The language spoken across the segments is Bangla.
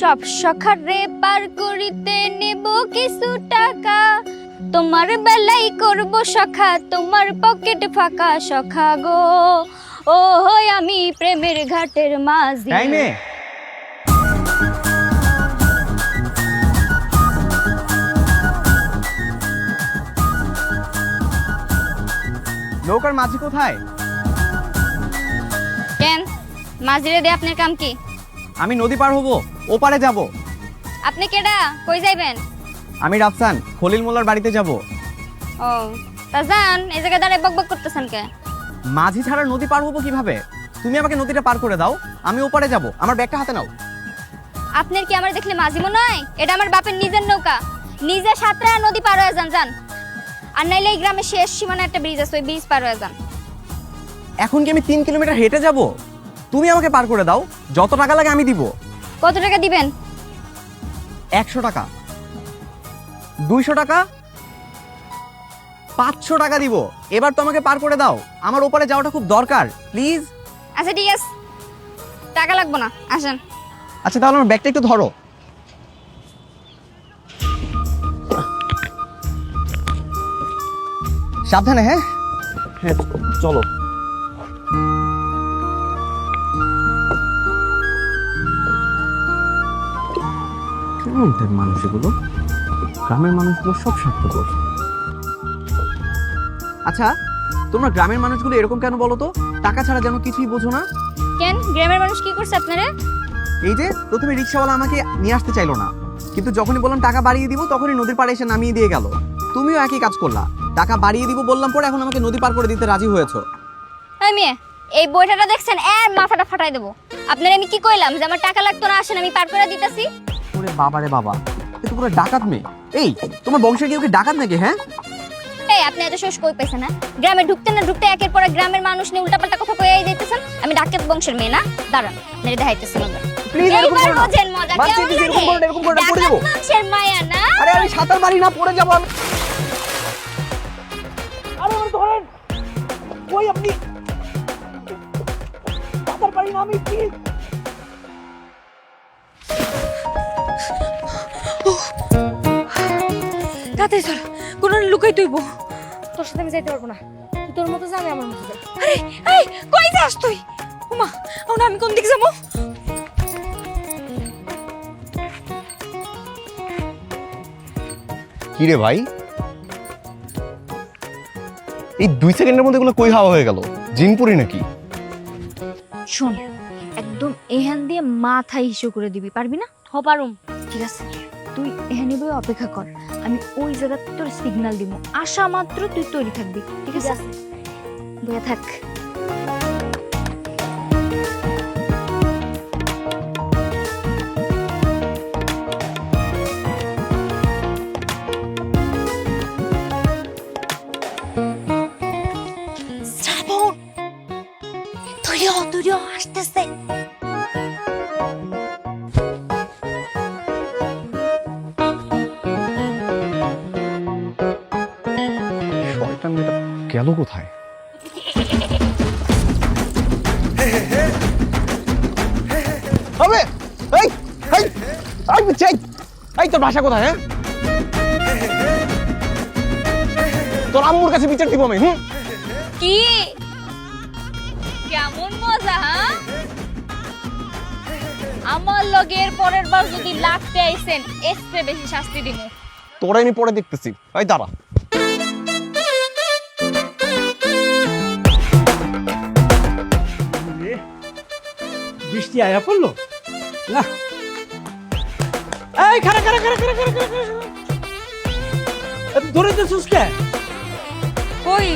সব সখারে পার করিতে নেব কিছু টাকা। তোমার বেলাই করব সখা তোমার পকেট ফাঁকা সখা গো। ও হই আমি প্রেমের ঘাটের মাঝি। তাই মেয়ে। নৌকার মাঝি কোথায়? কেন? মাঝিরে দে আপনার কাম কি? আমি নদী পার হব। ওপারে যাব। আপনি কেডা? কই যাইবেন? আমি রাফসান খলিল মোল্লার বাড়িতে যাব। ও তা যান এই জায়গায় দাঁড়িয়ে বকবক করতেছেন কে? মাঝি ছাড়া নদী পার হব কীভাবে? তুমি আমাকে নদীটা পার করে দাও আমি ওপারে যাব। আমার ব্যাগটা হাতে নাও। আপনার কি আমার দেখলে মাঝি মনে হয়? এটা আমার বাপের নিজের নৌকা। নিজে সাঁতরা নদী পার হয়ে যান যান। আর নাইলে এই গ্রামে শেষ সীমানা একটা ব্রিজ আছে ওই ব্রিজ পার হয়ে যান। এখন কি আমি তিন কিলোমিটার হেঁটে যাব? তুমি আমাকে পার করে দাও যত টাকা লাগে আমি দিব। কত টাকা দিবেন? একশো টাকা। দুইশো টাকা? পাঁচশো টাকা দিব। এবার তো আমাকে পার করে দাও। আমার ওপারে যাওয়াটা খুব দরকার। প্লিজ। আচ্ছা ঠিক আছে। টাকা লাগবো না। আসেন। আচ্ছা তাহলে আমার ব্যাগটা একটু ধরো। সাবধানে হ্যাঁ? হ্যাঁ চলো। কেমন টাইপ মানুষ এগুলো গ্রামের মানুষগুলো সব স্বার্থপর। আচ্ছা তোমরা গ্রামের মানুষগুলো এরকম কেন বলো তো? টাকা ছাড়া যেন কিছুই বোঝো না। কেন? গ্রামের মানুষ কি করছে আপনারা? এই যে প্রথমে রিক্সাওয়ালা আমাকে নিয়ে আসতে চাইলো না। কিন্তু যখনই বললাম টাকা বাড়িয়ে দিব তখনই নদীর পাড়ে এসে নামিয়ে দিয়ে গেল। তুমিও একই কাজ করলা। টাকা বাড়িয়ে দিব বললাম পরে এখন আমাকে নদী পার করে দিতে রাজি হয়েছো। এই মেয়ে এই বইটাটা দেখছেন? এর মাথাটা ফাটাই দেবো। আপনার আমি কি কইলাম যে আমার টাকা লাগতো না আসেন আমি পার করে দিতেছি। ওরে বাবা রে বাবা। এ তো পুরো ডাকাত মেয়ে। এই তোমার বংশের কেউ কি ডাকাত নাকি হ্যাঁ? এই আপনি এত শেষ কই পেছেন না গ্রামে ঢুকতে না ঢুকতে একের পর গ্রামের মানুষ নিয়ে উল্টাপাল্টা কথা কইয়াই যাইতেছেন আমি ডাকাত বংশের মেয়ে না? দাঁড়ান মেরে দেখাইতেছেন ওদের প্লিজ এরকম করো না। মজা কেমন দিদি, এরকম করো এরকম করো পড়ে যাব। বংশের মায়া না? আরে আমি সাঁতার মারি না পড়ে যাব আমি। আরে আমার ধরেন কই আপনি সাঁতার পারি না আমি প্লিজ তাড়াতাড়ি চল কোনো লুকাই তুইব। তোর সাথে আমি যাইতে পারব না। তুই তোর মতো যাবে আমার মতো যাই আরে এই কই যাস তুই? ওমা এখন আমি কোন দিক যাব? কি রে ভাই? এই দুই সেকেন্ডের মধ্যে এগুলো কই হাওয়া হয়ে গেল? জিনপুরি নাকি? শোন একদম এখান দিয়ে মাথা ইস্যু করে দিবি পারবি না? হ পারুম ঠিক আছে। তুই এখানে বই অপেক্ষা কর। আমি ওই জায়গাতে তোর সিগনাল দিব। আসা মাত্র তুই তৈরি থাকবি, ঠিক আছে? বইয়া থাক। গেল কোথায়? এই তোর ভাষা কোথায় হ্যাঁ? তোর আম্মুর কাছে বিচার দিব আমি হুম? কি? কেমন মজা হ্যাঁ? আমার লগের পরের বার যদি লাগতে আইছেন এসতে বেশি শাস্তি দিব তোরা আমি পরে দেখতেছি। এই দাঁড়া। বৃষ্টি আয়া পড়ল? না এই খারা খারা খারা খারা খারা খারা খারা ধরে তো সুস্কে কই?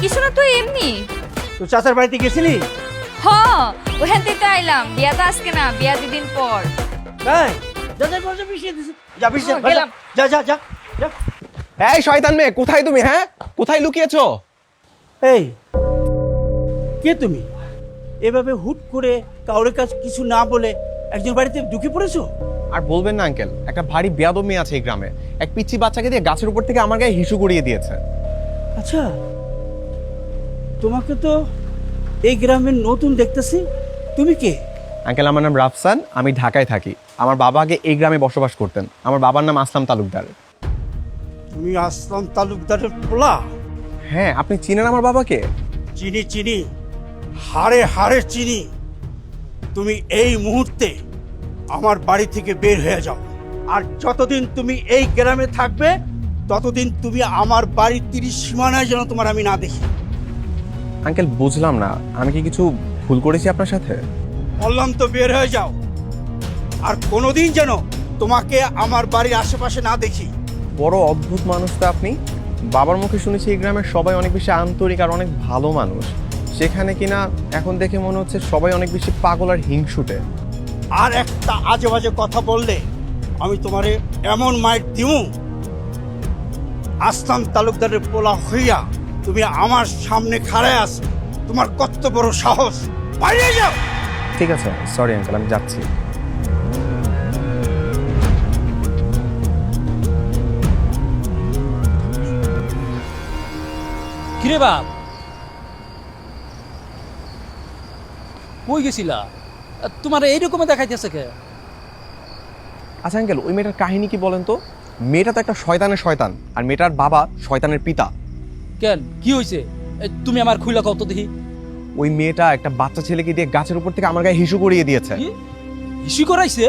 কিছু না তুই এমনি? তো চাচার বাড়িতে গেছিলি? হ ওখান থেকে আইলাম। বিয়া তো আজকে না বিয়া দুদিন পর। তাই যা গেলাম। যা যা যা যা। এই শয়তান মেয়ে কোথায় তুমি হ্যাঁ? কোথায় লুকিয়েছো? এই কে তুমি? এভাবে হুট করে কাউরের কাছে কিছু না বলে একজন বাড়িতে ঢুকে পড়েছো? আর বলবেন না আঙ্কেল একটা ভারী বেয়াদব মেয়ে আছে এই গ্রামে। এক পিচ্ছি বাচ্চাকে দিয়ে গাছের উপর থেকে আমার গায়ে হিসু করিয়ে দিয়েছে। আচ্ছা তোমাকে তো এই গ্রামের নতুন দেখতেছি। তুমি কে? আঙ্কেল আমার নাম রাফসান আমি ঢাকায় থাকি। আমার বাবা আগে এই গ্রামে বসবাস করতেন। আমার বাবার নাম আসলাম তালুকদার। তুমি আসলাম তালুকদারের পোলা? হ্যাঁ আপনি চিনেন আমার বাবাকে? চিনি চিনি। হাড়ে হাড়ে চিনি। তুমি এই মুহূর্তে আমার বাড়ি থেকে বের হয়ে যাও। আর যতদিন তুমি এই গ্রামে থাকবে ততদিন তুমি আমার বাড়ির তিরিশ সীমানায় যেন তোমার আমি না দেখি। আঙ্কেল বুঝলাম না। আমি কি কিছু ভুল করেছি আপনার সাথে? বললাম তো বের হয়ে যাও। আর কোনোদিন যেন তোমাকে আমার বাড়ির আশেপাশে না দেখি। বড় অদ্ভুত মানুষ তো আপনি। বাবার মুখে শুনেছি এই গ্রামের সবাই অনেক বেশি আন্তরিক আর অনেক ভালো মানুষ। সেখানে কিনা এখন দেখে মনে হচ্ছে সবাই অনেক বেশি পাগল আর হিংসুটে। আর একটা আজে বাজে কথা বললে আমি তোমারে এমন মাইট দিমু। আসলাম তালুকদারের পোলা হইয়া তুমি আমার সামনে খাড়ায় আস তোমার কত বড় সাহস। বাইরে যাও। ঠিক আছে সরি আঙ্কেল আমি যাচ্ছি। কিরে বাপ কই গেছিলা? তোমার এইরকমে দেখাইতেছে কে? আচ্ছা আঙ্কেল ওই মেয়েটার কাহিনী কি বলেন তো? মেয়েটা তো একটা শয়তানের শয়তান আর মেয়েটার বাবা শয়তানের পিতা। কেন? কি হয়েছে তুমি আমার খুইলা কত দেখি। ওই মেয়েটা একটা বাচ্চা ছেলেকে দিয়ে গাছের উপর থেকে আমার গায়ে হিসু করিয়ে দিয়েছে। হিসি করাইছে?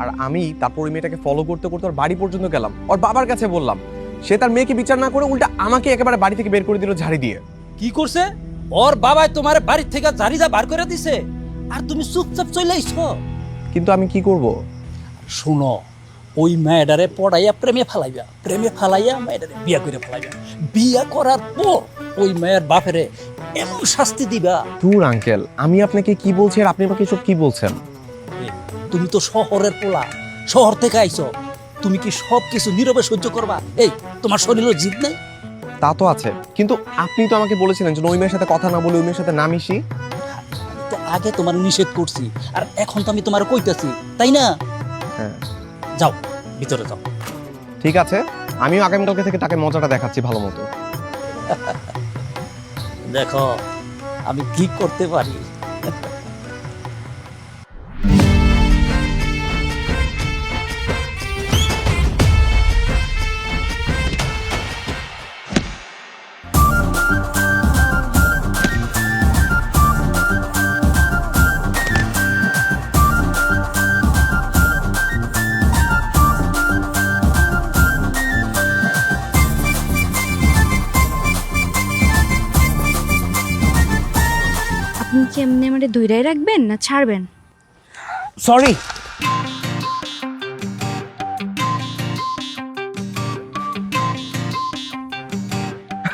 আর আমি তারপর ওই মেয়েটাকে ফলো করতে করতে ওর বাড়ি পর্যন্ত গেলাম। ওর বাবার কাছে বললাম সে তার মেয়েকে বিচার না করে উল্টা আমাকে একেবারে বাড়ি থেকে বের করে দিল ঝাড়ি দিয়ে। কি করছে? ওর বাবাই তোমার বাড়ির থেকে জারিদা বার করে দিছে। আর তুমি চুপচাপ চলে আইছো কিন্তু আমি কি করব? শুনো ওই মেয়েটারে পড়াইয়া প্রেমে ফেলাইবা। প্রেমে ফেলাইয়া মেয়েটারে বিয়া করে ফেলাইবা। বিয়া করার পর ওই মেয়ের বাপেরে এমন শাস্তি দিবা। দূর আঙ্কেল আমি আপনাকে কি বলছি আর আপনি আমাকে সব কি বলছেন? তুমি তো শহরের পোলা। শহর থেকে আইছো। তুমি কি সব কিছু নীরবে সহ্য করবা? এই তোমার শরীরের জিদ নেই? তা তো আছে। কিন্তু আপনি তো আমাকে বলেছিলেন যে ওই মেয়ের সাথে কথা না বলে ওই মেয়ের সাথে না মিশি। তো আগে তোমার নিষেধ করছি আর এখন তো আমি তোমার কইতাছি তাই না? হ্যাঁ। যাও ভিতরে যাও। ঠিক আছে আমিও আগামীকালকে থেকে তাকে মজাটা দেখাচ্ছি ভালো মতো দেখো আমি কি করতে পারি? এমনি আমারে ধৈরাই রাখবেন না ছাড়বেন? সরি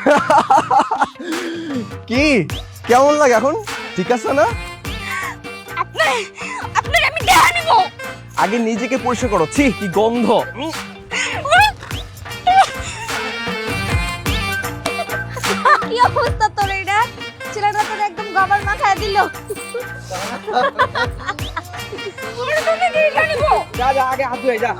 কি? কেমন লাগে এখন? ঠিক আছে না? আপনার আমি দেখা নিব আগে নিজেকে পরিষ্কার করো। ছি কি গন্ধ। কি অবস্থা মাথায় দিল। যা যা আগে হাত ধুয়ে যা।